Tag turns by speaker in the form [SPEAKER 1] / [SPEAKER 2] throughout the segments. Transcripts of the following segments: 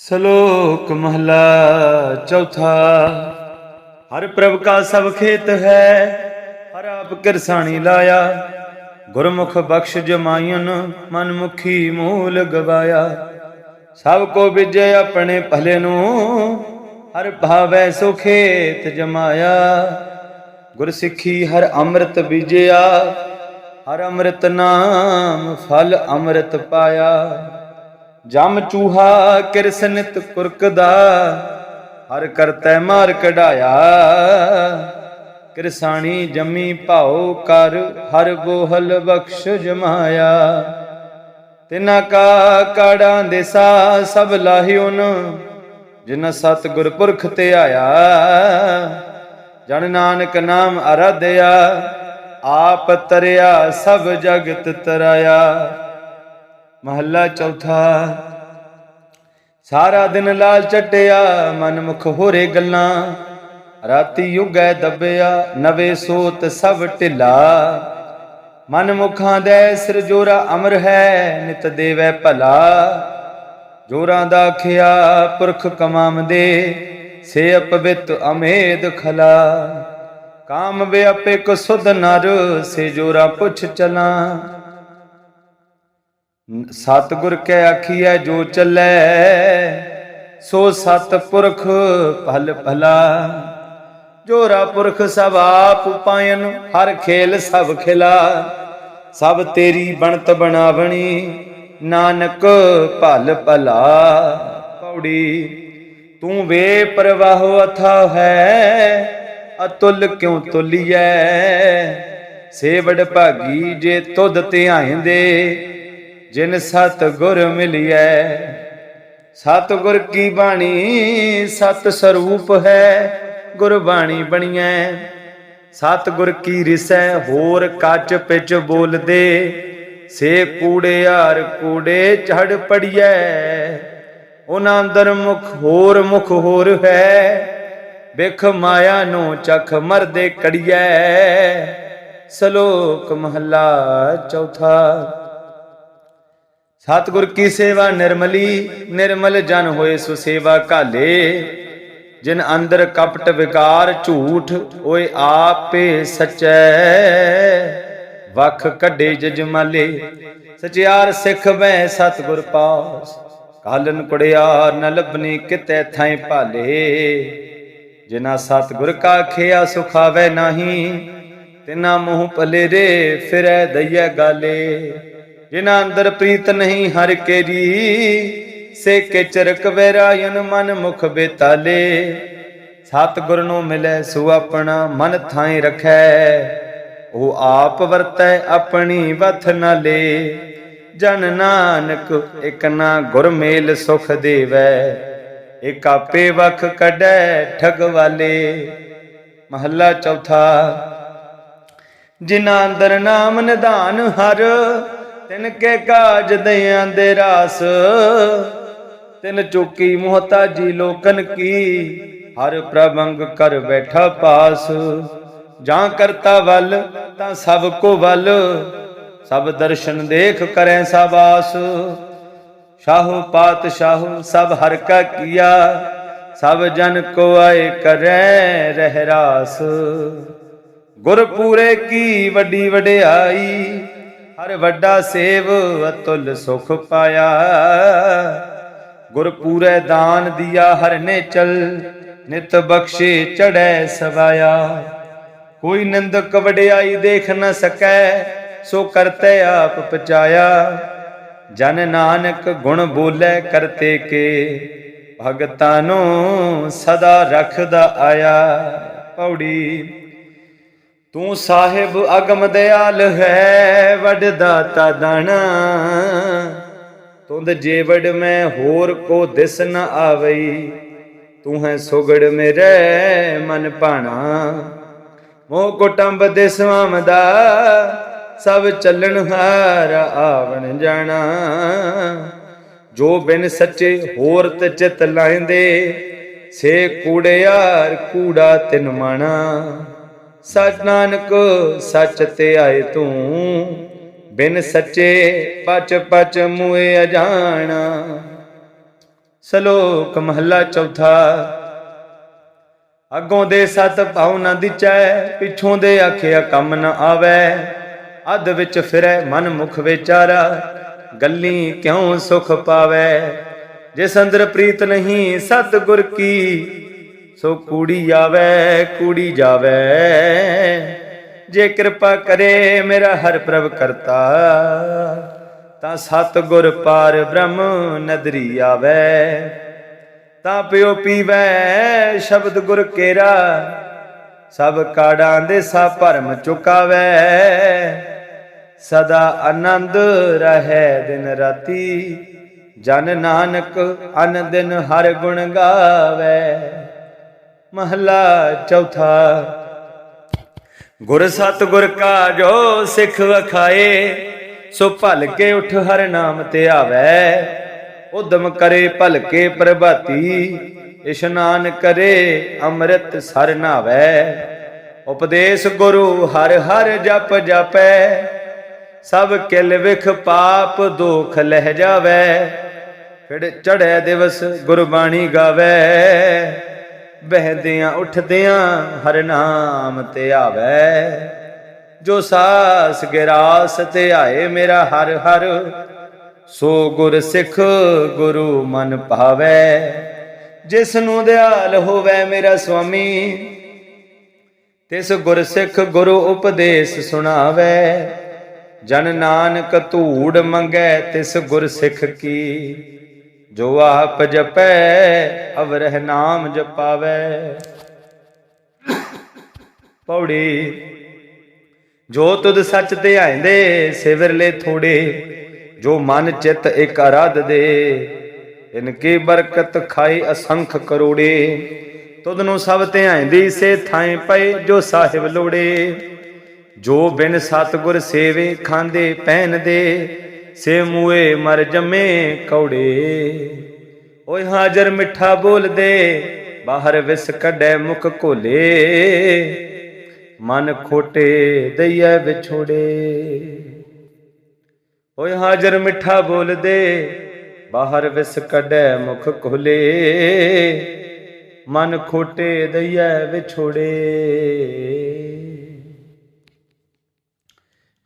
[SPEAKER 1] ਸ਼ਲੋਕ ਮਹਲਾ ਚੌਥਾ। ਹਰ ਪ੍ਰਭ ਕਾ ਸਭ ਖੇਤ ਹੈ, ਹਰ ਆਪ ਕਿਰਸਾਣੀ ਲਾਇਆ। ਗੁਰਮੁਖ ਬਖਸ਼ ਜਮਾਇਨ ਮਨਮੁਖੀ ਮੂਲ ਗਵਾਇਆ। ਸਭ ਕੋ ਵਿਜੇ ਆਪਣੇ ਭਲੇ ਨੂੰ, ਹਰ ਭਾਵੈ ਸੋ ਖੇਤ ਜਮਾਇਆ। ਗੁਰ ਸਿੱਖੀ ਹਰ ਅੰਮ੍ਰਿਤ ਬੀਜਿਆ, ਹਰ ਅੰਮ੍ਰਿਤ ਨਾਮ ਫਲ ਅੰਮ੍ਰਿਤ ਪਾਇਆ। ਜਮ ਚੂਹਾ ਕਿਰਸਨਿਤ ਕੁਰਕਦਾ, ਹਰ ਕਰਤੈ ਮਾਰ ਕਢਾਇਆ। ਕਿਰਸਾਣੀ ਜਮੀ ਭਾਉ ਕਰ, ਹਰ ਬੋਹਲ ਬਖਸ਼ ਜਮਾਇਆ। ਤਿਨਾ ਕਾ ਕਾੜਾਂ ਦੇ ਸਾ, ਸਭ ਲਾਹਿਉਨ ਜਿਨ ਸਤ ਗੁਰ ਪੁਰਖ ਤੇ ਆਇਆ। ਜਨ ਨਾਨਕ ਨਾਮ ਅਰਾਧਿਆ, ਆਪ ਤਰਿਆ, ਸਭ ਜਗਤ ਤਰਾਇਆ। ਮਹੱਲਾ ਚੌਥਾ। ਸਾਰਾ ਦਿਨ ਲਾਲ ਚਟਿਆ ਮਨ ਮੁਖ ਹੋਰੇ ਗੱਲਾਂ। ਰਾਤੀ ਯੁਗੈ ਦੱਬਿਆ, ਨਵੇਂ ਸੋਤ ਸਭ ਢਿਲਾ। ਮਨ ਮੁਖਾਂ ਦੇ ਸਿਰ ਜੋਰਾ ਅਮਰ ਹੈ, ਨਿਤ ਦੇਵੈ ਭਲਾ। ਜੋਰਾਂ ਦਾ ਖਿਆ ਪੁਰਖ ਕਮਾਮਦੇ ਸੇ ਅਪਵਿੱਤ ਅਮੇਦ ਖਲਾ। ਕਾਮ ਵਿਆਪੇ ਕੋ ਸੁਧ ਨਰ, ਸੇ ਜੋਰਾ ਪੁੱਛ ਚਲਾ। ਸਤਿਗੁਰ ਕੈ ਆਖੀਐ, ਜੋ ਚੱਲੈ, ਸੋ ਸਤ ਪੁਰਖ ਭਲ ਭਲਾ। ਜੋਰਾ ਪੁਰਖ ਸਭ ਆਪ ਪਾਇਨ, ਹਰ ਖੇਲ ਸਭ ਖਿਲਾ। ਸਭ ਤੇਰੀ ਬਣਤ ਬਣਾਵਣੀ, ਨਾਨਕ ਭਲ ਭਲਾ। ਪੌੜੀ, ਤੂੰ ਵੇ ਪ੍ਰਵਾਹ ਅਥਾ ਹੈ, ਅਤੁਲ ਕਿਉ ਤੁਲੀਐ? ਸੇਵੜ ਭਾਗੀ ਜੇ ਤੁਧ ਧਿਆਇਂਦੇ ਜਿਨ ਸਤ ਗੁਰ ਮਿਲਿਐ, ਸਤ ਗੁਰ ਕੀ ਬਾਣੀ? ਸਤ ਸਰੂਪ ਹੈ, ਗੁਰ ਬਾਣੀ ਬਣੀਐ। ਸਤ ਗੁਰ ਕੀ ਰਿਸੈ, ਹੋਰ ਕੱਚ ਪਿਚ ਬੋਲਦੇ। ਸੇ ਕੂੜਿਆਰ ਕੂੜੇ ਚੜ ਪੜੀਐ। ਉਹਨਾਂ ਅੰਦਰ ਮੁਖ ਹੋਰ ਮੁਖ ਹੋਰ ਹੈ। ਬਿਖ ਮਾਇਆ ਨੂੰ ਚਖ ਮਰਦੇ ਕੜੀਐ। ਸ਼ਲੋਕ ਮਹੱਲਾ ਚੌਥਾ ਸਤਿਗੁਰ ਕੀ ਸੇਵਾ ਨਿਰਮਲੀ, ਨਿਰਮਲ ਜਨ ਹੋਏ ਸੁ ਸੇਵਾ ਘਾਲੇ। ਜਿਨ ਅੰਦਰ ਕਪਟ ਵਿਕਾਰ ਝੂਠ, ਓਏ ਆਪੇ ਸਚੈ। ਵਖ ਕੱਢੇ ਜਜਮਾਲੇ, ਸਚਿਆਰ ਸਿੱਖ ਬੈ ਸਤਿਗੁਰ ਪਾਸ। ਕਾਲਨ ਕੁੜਿਆਰ ਨ ਲੱਭਨੀ ਕਿਤੈ ਥਾਂ ਭਾਲੇ। ਜਿਨਾ ਸਤਿਗੁਰ ਕਾ ਖਿਆ ਸੁਖਾਵੇ ਨਹੀਂ, ਤਿਨਾ ਮੂੰਹ ਪਲੇਰੇ ਫਿਰੈ ਦਈਐ ਗਾਲੇ। ਜਿਨਾ ਅੰਦਰ ਪ੍ਰੀਤ ਨਹੀਂ, ਹਰ ਕੇਰੀ ਸੇ ਕੇ ਚਰਕ ਵੈਰਾਇਨ ਮਨ ਮੁਖ ਬੇਤਾਲੇ। ਸਤਿਗੁਰ ਨੂੰ ਮਿਲੇ ਸੋ ਆਪਣਾ, ਮਨ ਥਾਈ ਰਖੈ। ਉਹ ਆਪ ਵਰਤੈ ਆਪਣੀ ਵਥ ਨ ਲੇ ਜਨ ਨਾਨਕ, ਇਕ ਨਾ ਗੁਰ ਮੇਲ ਸੁਖ ਦੇਵੈ। ਇਕ ਆਪੇ ਵਖ ਕੱਢੈ ਠਗ ਵਾਲੇ। ਮਹੱਲਾ ਚੌਥਾ, ਜਿਨ੍ਹਾਂ ਅੰਦਰ ਨਾਮ ਨਿਧਾਨ ਹਰ ਤਿਨ ਕੇ ਕਾਜ ਦਇਆਂ ਦੇ ਰਾਸ, ਤਿਨ ਚੁਕੀ ਮੁਹਤਾਜੀ ਲੋਕਨ ਕੀ, ਹਰ ਪ੍ਰਭੰਗ ਕਰ ਬੈਠਾ ਪਾਸ। ਜਾਂ ਕਰਤਾ ਵੱਲ, ਤਾਂ ਸਭ ਕੋ ਵੱਲ, ਸਭ ਦਰਸ਼ਨ ਦੇਖ ਕਰੈ ਸਬਾਸ ਸ਼ਾਹੂ ਪਾਤਸ਼ਾਹੂ ਸਭ ਹਰ ਕਾ ਕੀਆ, ਸਭ ਜਨ ਕੋ ਆਏ ਕਰੈ ਰਹਿ ਰਾਸ ਗੁਰ ਪੂਰੇ ਕੀ ਵੱਡੀ ਵਡਿਆਈ ਹਰ ਵੱਡਾ ਸੇਵ ਅਤੁਲ ਸੁਖ ਪਾਇਆ। ਗੁਰ ਪੂਰੇ ਦਾਨ ਦਿਆ ਹਰ ਨੇ ਚਲ ਨਿਤ ਬਖਸ਼ੇ ਚੜੈ ਸਵਾਇਆ। ਕੋਈ ਨਿੰਦਕ ਵਡਿਆਈ ਦੇਖ ਨ ਸਕੈ, ਸੋ ਕਰਤੇ ਆਪ ਪਚਾਇਆ। ਜਨ ਨਾਨਕ ਗੁਣ ਬੋਲੇ ਕਰਤੇ ਕੇ ਭਗਤਾਂ ਨੂੰ ਸਦਾ ਰੱਖਦਾ ਆਇਆ। ਪੌੜੀ ਤੂੰ ਸਾਹਿਬ ਅਗਮ ਦਿਆਲ ਹੈ, ਵੱਡ ਦਾਤਾ ਦਾਣਾ। ਤੁੰਦ ਜੇਵੜ ਮੈਂ, ਹੋਰ ਕੋ ਦਿਸ ਨ ਆਵਈ। ਤੂੰ ਹੈ ਸੁਗੜ ਮੇਰੇ ਮਨ ਭਾਣਾ। ਮੋਹ ਕੁਟੰਬ ਦਿਸਵਾਮ ਦਾ ਸਭ ਚੱਲਣ ਹਾਰ ਆਵਣ ਜਾਣਾ। ਜੋ ਬਿਨ ਸੱਚੇ ਹੋਰ ਤੇ ਚਿਤ ਲਾਇੰਦੇ, ਸੇ ਕੂੜਿਆਰ ਕੂੜਾ ਤਿਨ ਮਾਣਾ। ਸਚ ਨਾਨਕ, ਸੱਚ ਤੇ ਆਏ ਤੂੰ। ਬਿਨ ਸੱਚੇ ਪਚ ਪਚ ਮੂਏ ਅਜਾਣਾ। ਸ਼ਲੋਕ ਮਹੱਲਾ ਚੌਥਾ। ਅੱਗੋਂ ਦੇ ਸਤ ਭਾਉ ਨ ਦਿਚੈ ਪਿੱਛੋਂ ਦੇ ਆਖਿਆ ਕੰਮ ਨਾ ਆਵੈ। ਅਧ ਵਿੱਚ ਫਿਰੈ, ਮਨ ਮੁਖ ਵਿਚਾਰਾ। ਗੱਲੀ ਕਿਉਂ ਸੁਖ ਪਾਵੈ? ਜਿਸ ਅੰਦਰ ਪ੍ਰੀਤ ਨਹੀਂ ਸਤ ਗੁਰ ਕੀ ਸੋ ਕੂੜੀ ਆਵੈ, ਕੂੜੀ ਜਾਵੈ। ਜੇ ਕਿਰਪਾ ਕਰੇ ਮੇਰਾ ਹਰ ਪ੍ਰਭ ਕਰਤਾ, ਤਾਂ ਸਤ ਗੁਰ ਪਾਰ ਬ੍ਰਹਮ ਨਦਰੀ ਆਵੈ। ਤਾਂ ਪਿਓ ਪੀਵੈ ਸ਼ਬਦ ਗੁਰ ਕੇਰਾ, ਸਭ ਕਾੜਾਂ ਦੇ ਸਾ ਭਰਮ ਚੁਕਾਵੈ। ਸਦਾ ਆਨੰਦ ਰਹੈ ਦਿਨ ਰਾਤੀ, ਜਨ ਨਾਨਕ ਅਨ ਦਿਨ ਹਰ ਗੁਣ ਗਾਵੈ। ਮਹਲਾ ਚੌਥਾ। ਗੁਰ ਸਤ ਗੁਰ ਕਾ ਜੋ ਸਿੱਖ ਵਖਾਏ, ਸੋ ਭਲ ਕੇ ਉਠ ਹਰ ਨਾਮ ਤੇ ਆਵੈ। ਉਦਮ ਕਰੇ ਭਲ ਕੇ ਪ੍ਰਭਾਤੀ ਇਸ਼ਨਾਨ ਕਰੇ ਅੰਮ੍ਰਿਤ ਸਰ ਨਾਵੈ। ਉਪਦੇਸ਼ ਗੁਰੂ ਹਰ ਹਰ ਜਪ ਜਪੈ, ਸਭ ਕਿਲ ਵਿਖ ਪਾਪ ਦੁਖ ਲਹਿ ਜਾਵੈ। ਫਿਰ ਚੜੈ ਦਿਵਸ ਗੁਰਬਾਣੀ ਗਾਵੈ। ਬਹਿਦਿਆਂ ਉੱਠਦਿਆਂ ਹਰ ਨਾਮ ਤੇ ਆਵੈ। ਜੋ ਸਾਸ ਗਿਰਾਸ ਤੇ ਆਏ ਮੇਰਾ ਹਰ ਹਰ, ਸੋ ਗੁਰ ਸਿੱਖ ਗੁਰੂ ਮਨ ਭਾਵੈ ਜਿਸ ਨੂੰ ਦਿਆਲ ਹੋਵੇ ਮੇਰਾ ਸੁਆਮੀ, ਤਿਸ ਗੁਰ ਸਿੱਖ ਗੁਰੂ ਉਪਦੇਸ਼ ਸੁਣਾਵੇ। ਜਨ ਨਾਨਕ ਧੂੜ ਮੰਗੈ ਤਿਸ ਗੁਰ ਸਿੱਖ ਕੀ ਜੋ ਆਪ ਜਪੈ, ਅਵਰਹ ਨਾਮ ਜਪਾਵੇ। ਪੌੜੀ, ਜੋ ਤੁਧ ਸੱਚ ਧਿਆਇਂਦੇ, ਸਿਵਰਲੇ ਥੋੜੇ, ਜੋ ਮਨ ਚਿਤ ਇਕ ਅਰਧ ਦੇ ਇਨਕੀ ਬਰਕਤ ਖਾਈ ਅਸੰਖ ਕਰੋੜੇ, ਤੁਧ ਨੂੰ ਸਭ ਤੇ ਆਇਂਦੀ ਸੇ ਥਾਂ ਪਏ ਜੋ ਸਾਹਿਬ ਲੋੜੇ। ਜੋ ਬਿਨ ਸਤਗੁਰ ਸੇਵੇ, ਖਾਂਦੇ ਪਹਿਨ ਦੇ ਸੇ ਮੂਏ ਮਰ ਜੰਮੇ ਕੌੜੇ। ਓਏ ਹਾਜ਼ਰ ਮਿੱਠਾ ਬੋਲਦੇ, ਬਾਹਰ ਵਿਸ ਕੱਢੈ ਮੁਖ ਕੋਲੇ ਮਨ ਖੋਟੇ ਦਈਐ ਵਿਛੋੜੇ। ਓਏ ਹਾਜ਼ਰ ਮਿੱਠਾ ਬੋਲਦੇ, ਬਾਹਰ ਵਿਸ ਕੱਢੈ ਮੁਖ ਕੋਲੇ ਮਨ ਖੋਟੇ ਦਈਐ ਵਿਛੋੜੇ।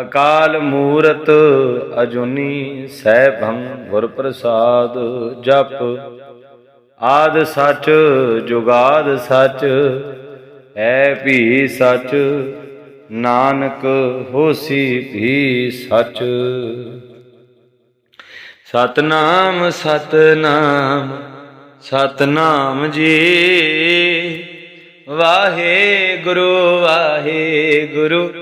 [SPEAKER 1] ਅਕਾਲ ਮੂਰਤ ਅਜੂਨੀ ਸੈਭੰ ਗੁਰ ਪ੍ਰਸਾਦ ਜਪ। ਆਦ ਸੱਚ, ਜੁਗਾਦ ਸੱਚ ਹੈ ਭੀ ਸੱਚ, ਨਾਨਕ ਹੋਸੀ ਭੀ ਸਚ। ਸਤਨਾਮ ਸਤਨਾਮ ਸਤਨਾਮ ਜੀ। ਵਾਹਿਗੁਰੂ ਵਾਹਿਗੁਰੂ।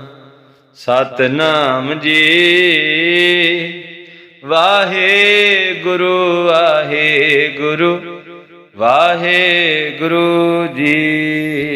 [SPEAKER 1] ਸਤਨਾਮ ਜੀ। ਵਾਹਿਗੁਰੂ ਵਾਹਿਗੁਰੂ। ਵਾਹਿਗੁਰੂ ਜੀ।